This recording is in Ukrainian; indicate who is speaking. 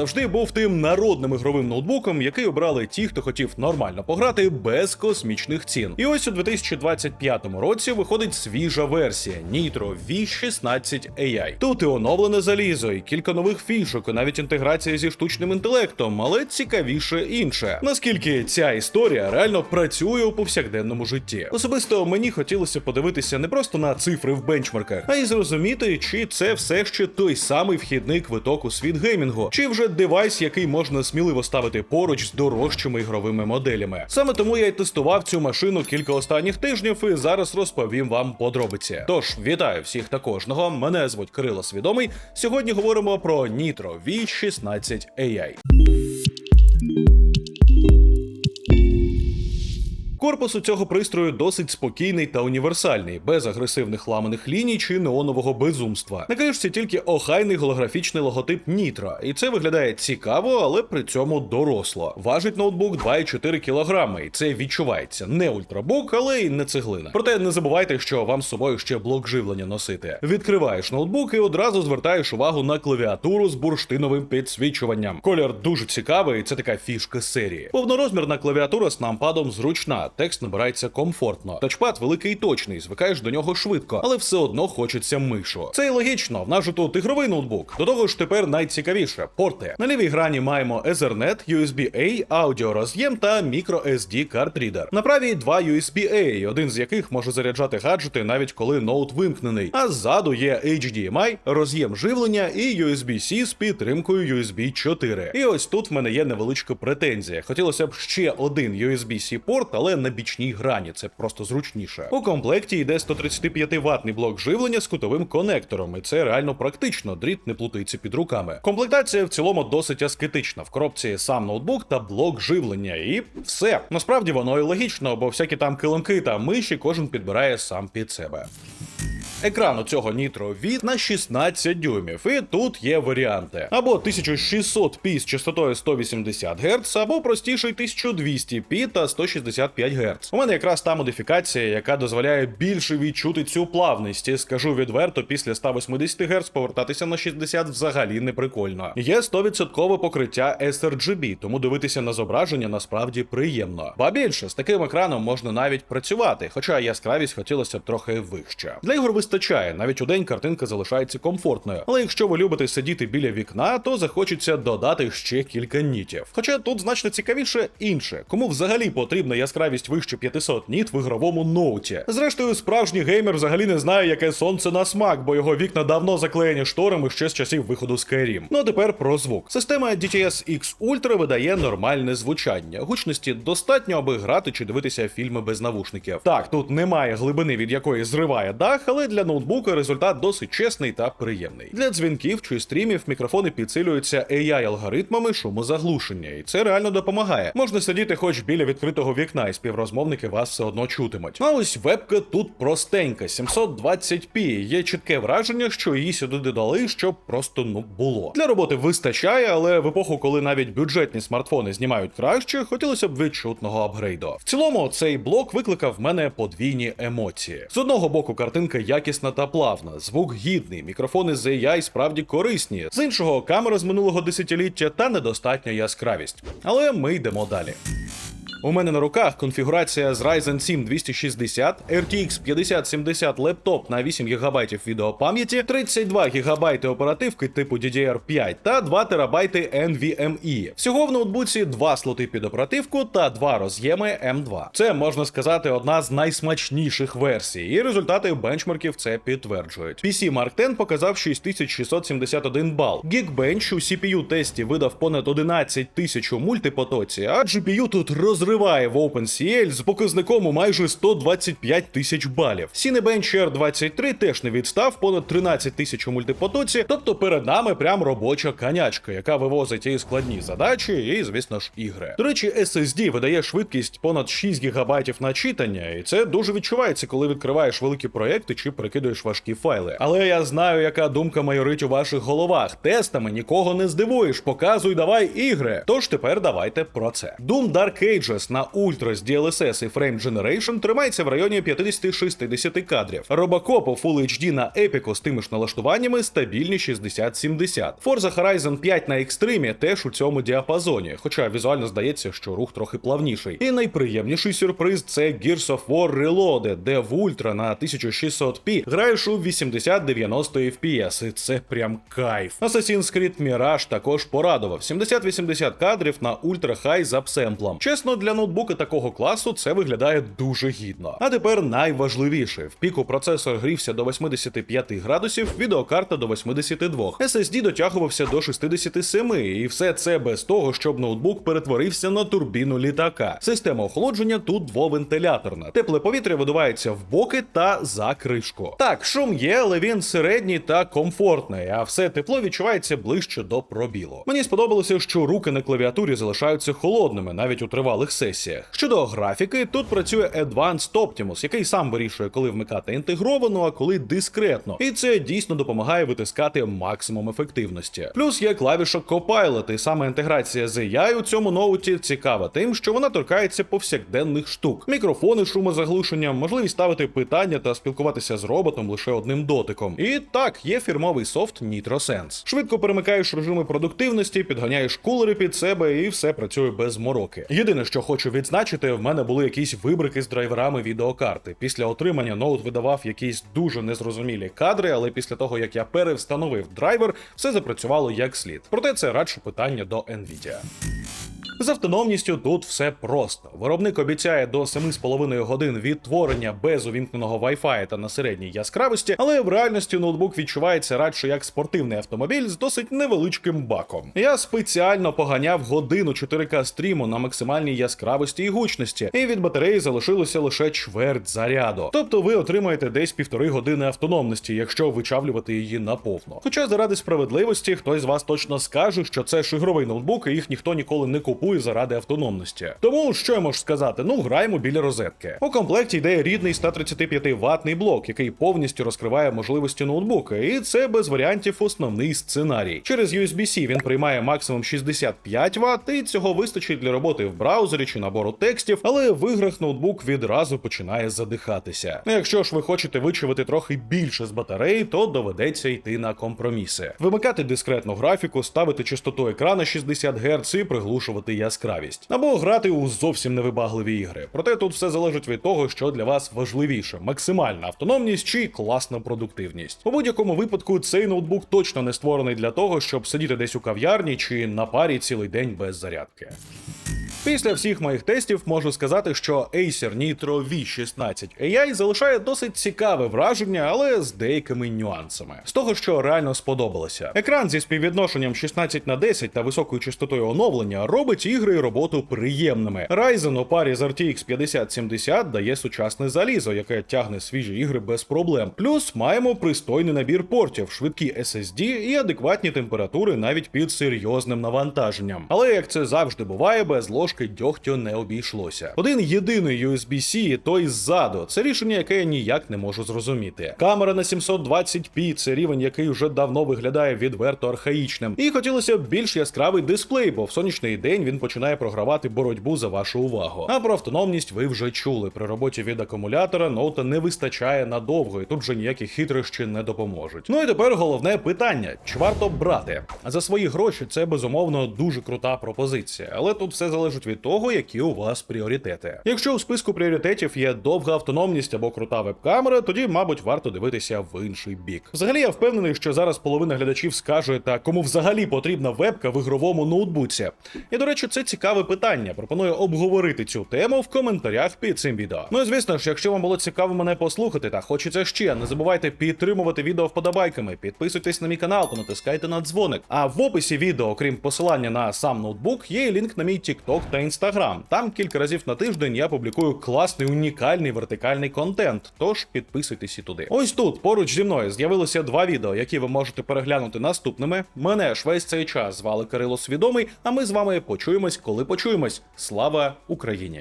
Speaker 1: завжди був тим народним ігровим ноутбуком, який обрали ті, хто хотів нормально пограти без космічних цін. І ось у 2025 році виходить свіжа версія Nitro V16 AI. Тут і оновлене залізо, і кілька нових фішок, і навіть інтеграція зі штучним інтелектом, але цікавіше інше. Наскільки ця історія реально працює у повсякденному житті. Особисто мені хотілося подивитися не просто на цифри в бенчмарках, а й зрозуміти, чи це все ще той самий вхідний квиток у світ геймінгу, чи вже девайс, який можна сміливо ставити поруч з дорожчими ігровими моделями. Саме тому я й тестував цю машину кілька останніх тижнів і зараз розповім вам подробиці. Тож вітаю всіх та кожного. Мене звуть Кирило Свідомий. Сьогодні говоримо про Nitro V16 AI. Корпус у цього пристрою досить спокійний та універсальний, без агресивних ламаних ліній чи неонового безумства. На кришці тільки охайний голографічний логотип Nitro, і це виглядає цікаво, але при цьому доросло. Важить ноутбук 2,4 кг, і це відчувається не ультрабук, але й не цеглина. Проте не забувайте, що вам з собою ще блок живлення носити. Відкриваєш ноутбук і одразу звертаєш увагу на клавіатуру з бурштиновим підсвічуванням. Колір дуже цікавий, це така фішка серії. Повнорозмірна клавіатура з нампадом зручна текст набирається комфортно. Тачпад великий і точний, звикаєш до нього швидко, але все одно хочеться мишу. Це і логічно. В нас же тут ігровий ноутбук. До того ж, тепер найцікавіше порти. На лівій грані маємо Ethernet, USB-A, аудіороз'єм та microSD картрідер. На правій два USB-A, один з яких може заряджати гаджети навіть коли ноут вимкнений. А ззаду є HDMI, роз'єм живлення і USB-C з підтримкою USB 4. І ось тут в мене є невеличка претензія. Хотілося б ще один USB-C порт, але на бічній грані, це просто зручніше. У комплекті йде 135 ватний блок живлення з кутовим конектором, і це реально практично, дріт не плутається під руками. Комплектація в цілому досить аскетична. В коробці сам ноутбук та блок живлення, і все. Насправді воно і логічно, бо всякі там килимки та миші кожен підбирає сам під себе. Екран у цього Nitro від на 16 дюймів, і тут є варіанти: або 1600p з частотою 180 Гц, або простіший 1200p та 165 Гц. У мене якраз та модифікація, яка дозволяє більше відчути цю плавність. І скажу відверто, після 180 Гц повертатися на 60 взагалі не прикольно. Є 100% покриття sRGB, тому дивитися на зображення насправді приємно. Ба більше з таким екраном можна навіть працювати, хоча яскравість хотілося б трохи вище. Для ігор вистачає, навіть у день картинка залишається комфортною. Але якщо ви любите сидіти біля вікна, то захочеться додати ще кілька нітів. Хоча тут значно цікавіше інше, кому взагалі потрібна яскравість вище 500 ніт в ігровому ноуті. Зрештою, справжній геймер взагалі не знає, яке сонце на смак, бо його вікна давно заклеєні шторами ще з часів виходу Skyrim. Ну а тепер про звук. Система DTS X Ultra видає нормальне звучання. Гучності достатньо, аби грати чи дивитися фільми без навушників. Так, тут немає глибини, від якої зриває дах, але для ноутбука результат досить чесний та приємний. Для дзвінків чи стрімів мікрофони підсилюються AI-алгоритмами шумозаглушення, і це реально допомагає. Можна сидіти хоч біля відкритого вікна, і співрозмовники вас все одно чутимуть. А ось вебка тут простенька, 720p. Є чітке враження, що її сюди додали, щоб просто ну було. Для роботи вистачає, але в епоху, коли навіть бюджетні смартфони знімають краще, хотілося б відчутного апгрейду. В цілому цей блок викликав в мене подвійні емоції. З одного боку, картинка якісна та плавна, звук гідний, мікрофони з AI справді корисні. З іншого, камера з минулого десятиліття та недостатня яскравість. Але ми йдемо далі. У мене на руках конфігурація з Ryzen 7 260, RTX 5070 лептоп на 8 ГБ відеопам'яті, 32 ГБ оперативки типу DDR5 та 2 ТБ NVMe. Всього в ноутбуці два слоти під оперативку та два роз'єми M2. Це можна сказати одна з найсмачніших версій, і результати бенчмарків це підтверджують. PC Mark 10 показав 6671 бал. Geekbench у CPU тесті видав понад 11 тисяч у мультипотоці, а GPU тут розриває в OpenCL з показником у майже 125 тисяч балів. Cinebench R23 теж не відстав понад 13 тисяч у мультипотоці, тобто перед нами прям робоча конячка, яка вивозить і складні задачі, і, звісно ж, ігри. До речі, SSD видає швидкість понад 6 ГБ на читання, і це дуже відчувається, коли відкриваєш великі проекти чи перекидуєш важкі файли. Але я знаю, яка думка майорить у ваших головах. Тестами нікого не здивуєш. Показуй, давай ігри. Тож тепер давайте про це. Doom Dark Ages Express на Ultra з DLSS і Frame Generation тримається в районі 50-60 кадрів. Robocop у Full HD на Epic з тими ж налаштуваннями стабільні 60-70. Forza Horizon 5 на Extreme теж у цьому діапазоні, хоча візуально здається, що рух трохи плавніший. І найприємніший сюрприз це Gears of War Reloaded, де в Ultra на 1600p граєш у 80-90 FPS, і це прям кайф. Assassin's Creed Mirage також порадував. 70-80 кадрів на Ultra High з апсемплом. Чесно, для ноутбука такого класу це виглядає дуже гідно. А тепер найважливіше: в піку процесор грівся до 85 градусів, відеокарта до 82. SSD дотягувався до 67, і все це без того, щоб ноутбук перетворився на турбіну літака. Система охолодження тут двовентиляторна. Тепле повітря видувається в боки та за кришку. Так, шум є, але він середній та комфортний, а все тепло відчувається ближче до пробілу. Мені сподобалося, що руки на клавіатурі залишаються холодними навіть у тривалих сесіях. Щодо графіки, тут працює Advanced Optimus, який сам вирішує, коли вмикати інтегровано, а коли дискретно. І це дійсно допомагає витискати максимум ефективності. Плюс є клавіша Copilot, і саме інтеграція з AI у цьому ноуті цікава тим, що вона торкається повсякденних штук: мікрофони, шумозаглушення, можливість ставити питання та спілкуватися з роботом лише одним дотиком. І так, є фірмовий софт NitroSense. Швидко перемикаєш режими продуктивності, підганяєш кулери під себе, і все працює без мороки. Єдине, що хочу відзначити, в мене були якісь вибрики з драйверами відеокарти. Після отримання ноут видавав якісь дуже незрозумілі кадри, але після того як я перевстановив драйвер, все запрацювало як слід. Проте це радше питання до Nvidia. З автономністю тут все просто. Виробник обіцяє до 7,5 годин відтворення без увімкненого Wi-Fi та на середній яскравості, але в реальності ноутбук відчувається радше як спортивний автомобіль з досить невеличким баком. Я спеціально поганяв годину 4К стріму на максимальній яскравості і гучності, і від батареї залишилося лише чверть заряду. Тобто ви отримаєте десь півтори години автономності, якщо вичавлювати її наповно. Хоча заради справедливості хтось з вас точно скаже, що це ж ігровий ноутбук, і їх ніхто ніколи не купує заради автономності. Тому що я можу сказати? Ну, граємо біля розетки. У комплекті йде рідний 135 ватний блок, який повністю розкриває можливості ноутбука, і це без варіантів основний сценарій. Через USB-C він приймає максимум 65 Вт, і цього вистачить для роботи в браузері чи набору текстів, але в іграх ноутбук відразу починає задихатися. Ну, Якщо ж ви хочете вичавити трохи більше з батареї, то доведеться йти на компроміси. Вимикати дискретну графіку, ставити частоту екрана 60 Гц і приглушувати яскравість, або грати у зовсім невибагливі ігри. Проте тут все залежить від того, що для вас важливіше: максимальна автономність чи класна продуктивність. У будь-якому випадку цей ноутбук точно не створений для того, щоб сидіти десь у кав'ярні чи на парі цілий день без зарядки. Після всіх моїх тестів можу сказати, що Acer Nitro V16 AI залишає досить цікаве враження, але з деякими нюансами. З того, що реально сподобалося. Екран зі співвідношенням 16 на 10 та високою частотою оновлення робить ігри і роботу приємними. Ryzen у парі з RTX 5070 дає сучасне залізо, яке тягне свіжі ігри без проблем. Плюс маємо пристойний набір портів, швидкі SSD і адекватні температури навіть під серйозним навантаженням. Але як це завжди буває, без ложки дьогтю не обійшлося. Один єдиний USB-C, той ззаду. Це рішення, яке я ніяк не можу зрозуміти. Камера на 720p це рівень, який вже давно виглядає відверто архаїчним. І хотілося б більш яскравий дисплей, бо в сонячний день він починає програвати боротьбу за вашу увагу. А про автономність ви вже чули. При роботі від акумулятора ноута не вистачає надовго, і тут вже ніякі хитрощі не допоможуть. Ну і тепер головне питання: чи варто брати? За свої гроші це безумовно дуже крута пропозиція, але тут все залежить від того, які у вас пріоритети. Якщо у списку пріоритетів є довга автономність або крута веб-камера, тоді, мабуть, варто дивитися в інший бік. Взагалі, я впевнений, що зараз половина глядачів скаже, та кому взагалі потрібна вебка в ігровому ноутбуці. І до речі, це цікаве питання. Пропоную обговорити цю тему в коментарях під цим відео. Ну і звісно ж, якщо вам було цікаво мене послухати та хочеться ще, не забувайте підтримувати відео вподобайками, підписуйтесь на мій канал та натискайте на дзвоник. А в описі відео, окрім посилання на сам ноутбук, є і лінк на мій TikTok та Instagram. Там кілька разів на тиждень я публікую класний унікальний вертикальний контент. Тож підписуйтесь і туди. Ось тут поруч зі мною з'явилося два відео, які ви можете переглянути наступними. Мене ж весь цей час звали Кирило Свідомий. А ми з вами почуємось, коли почуємось. Слава Україні!